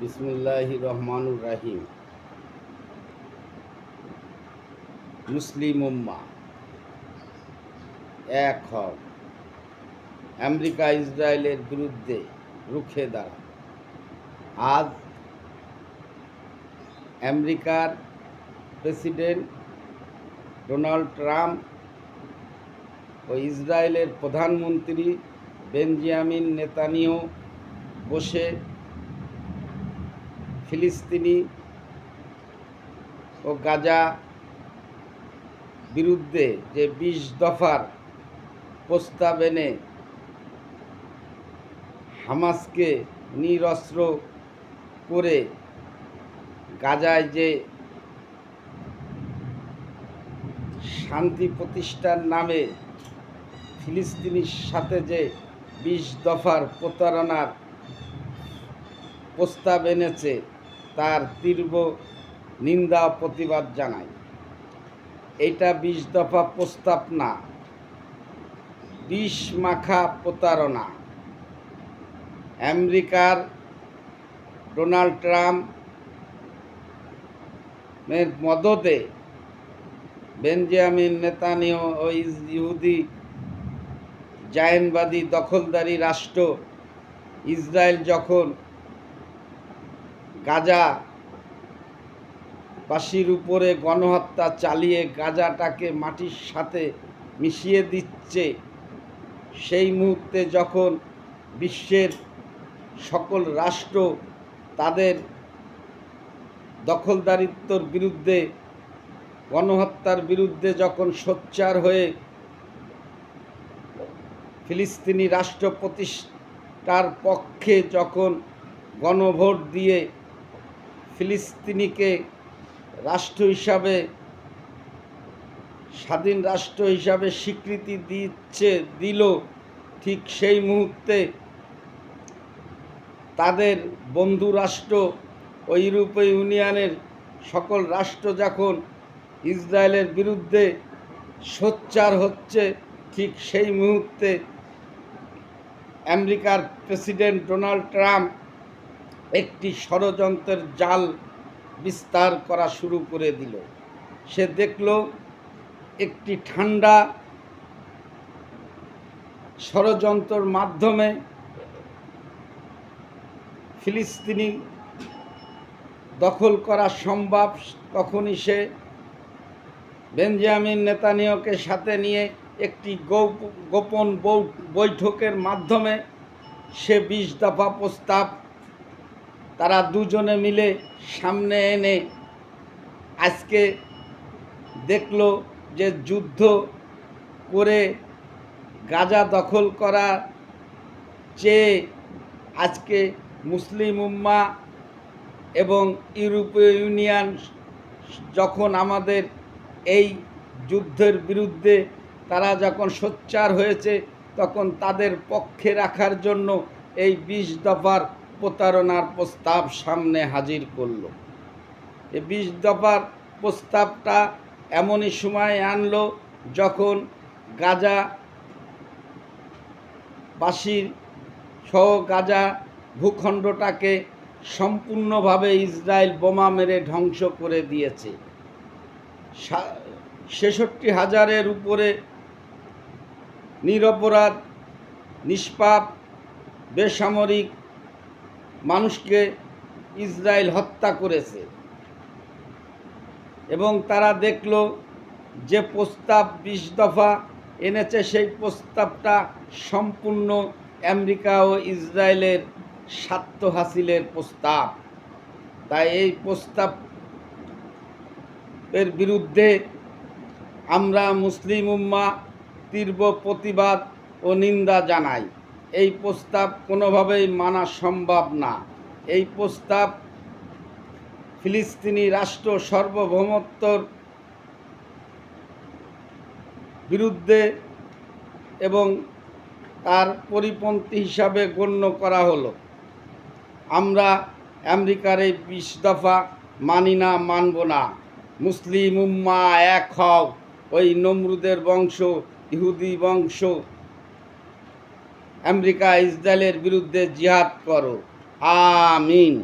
বিসমুল্লাহ রহমানুর রাহিম। মুসলিম উম্মা, এক হও। আমেরিকা, ইসরায়েলের বিরুদ্ধে রুখে দাঁড়া আজ আমেরিকার প্রেসিডেন্ট ডোনাল্ড ট্রাম্প ও ইসরায়েলের প্রধানমন্ত্রী বেঞ্জামিন নেতানিয়াহু বসে ফিলিস্তিনি ও গাজা বিরুদ্ধে যে বিশ দফার প্রস্তাব এনে হামাসকে নিরস্ত্র করে গাজায় যে শান্তি প্রতিষ্ঠার নামে ফিলিস্তিনির সাথে যে বিশ দফার প্রতারণার প্রস্তাব এনেছে তার তীব্র নিন্দা প্রতিবাদ জানাই। এটা বিশ দফা প্রস্তাব না বিষ মাখা প্রতারণা। আমেরিকার ডোনাল্ড ট্রাম্প এর মদতে বেঞ্জামিন নেতানিয় ও ইহুদি জায়নবাদী দখলদারি রাষ্ট্র ইসরায়েল যখন গাজা বাসীর উপরে গণহত্যা চালিয়ে গাজাটাকে মাটির সাথে মিশিয়ে দিচ্ছে। সেই মুহূর্তে যখন বিশ্বের সকল রাষ্ট্র তাদের দখলদারিত্বর বিরুদ্ধে, গণহত্যার বিরুদ্ধে যখন সোচ্চার হয়ে ফিলিস্তিনি রাষ্ট্র প্রতিষ্ঠার পক্ষে যখন গণভোট দিয়ে ফিলিস্তিনিকে রাষ্ট্র হিসাবে, স্বাধীন রাষ্ট্র হিসাবে স্বীকৃতি দিচ্ছে, দিল ঠিক সেই মুহূর্তে। তাদের বন্ধু রাষ্ট্র ও ইউরোপীয় ইউনিয়নের সকল রাষ্ট্র যখন ইসরায়েলের বিরুদ্ধে সোচ্চার হচ্ছে, ঠিক সেই মুহূর্তে আমেরিকার প্রেসিডেন্ট ডোনাল্ড ট্রাম্প একটি ষড়যন্ত্রের জাল বিস্তার করা শুরু করে দিল। সে দেখল একটি ঠান্ডা ষড়যন্ত্রের মাধ্যমে ফিলিস্তিনি দখল করা সম্ভব। তখনই সে বেঞ্জামিন নেতানিয়াকে সাথে নিয়ে একটি গোপন বৈঠকের মাধ্যমে সে বিশ দফা প্রস্তাব তারা দুজনে মিলে সামনে এনে আজকে দেখল যে যুদ্ধ করে গাজা দখল করা চেয়ে আজকে মুসলিম উম্মা এবং ইউরোপীয় ইউনিয়ন যখন আমাদের এই যুদ্ধের বিরুদ্ধে তারা যখন সোচ্চার হয়েছে, তখন তাদের পক্ষে রাখার জন্য এই বিশ দফার প্রতারণার প্রস্তাব সামনে হাজির করল। এ বিশ দফার প্রস্তাবটা এমনই সময় আনলো যখন গাজা বাসীর সহ গাজা ভূখণ্ডটাকে সম্পূর্ণভাবে ইসরায়েল বোমা মেরে ধ্বংস করে দিয়েছে। ছেষট্টি হাজারের উপরে নিরপরাধ, নিষ্পাপ, বেসামরিক মানুষকে ইসরায়েল হত্যা করেছে। এবং তারা দেখল যে প্রস্তাব বিশ দফা এনেছে, সেই প্রস্তাবটা সম্পূর্ণ আমেরিকা ও ইসরায়েলের স্বার্থ হাসিলের প্রস্তাব। তাই এই প্রস্তাব এর বিরুদ্ধে আমরা মুসলিম উম্মা তীব্র প্রতিবাদ ও নিন্দা জানাই। এই প্রস্তাব কোনোভাবেই মানা সম্ভব না। এই প্রস্তাব ফিলিস্তিনি রাষ্ট্র সার্বভৌমত্বর বিরুদ্ধে এবং তার পরিপন্থী হিসাবে গণ্য করা হলো। আমরা আমেরিকার এই বিশ দফা মানি না, মানব না। মুসলিম উম্মা এক হও। ওই নমরুদের বংশ, ইহুদি বংশ আমেরিকা ইসরায়েলের বিরুদ্ধে জিহাদ করো। আমিন।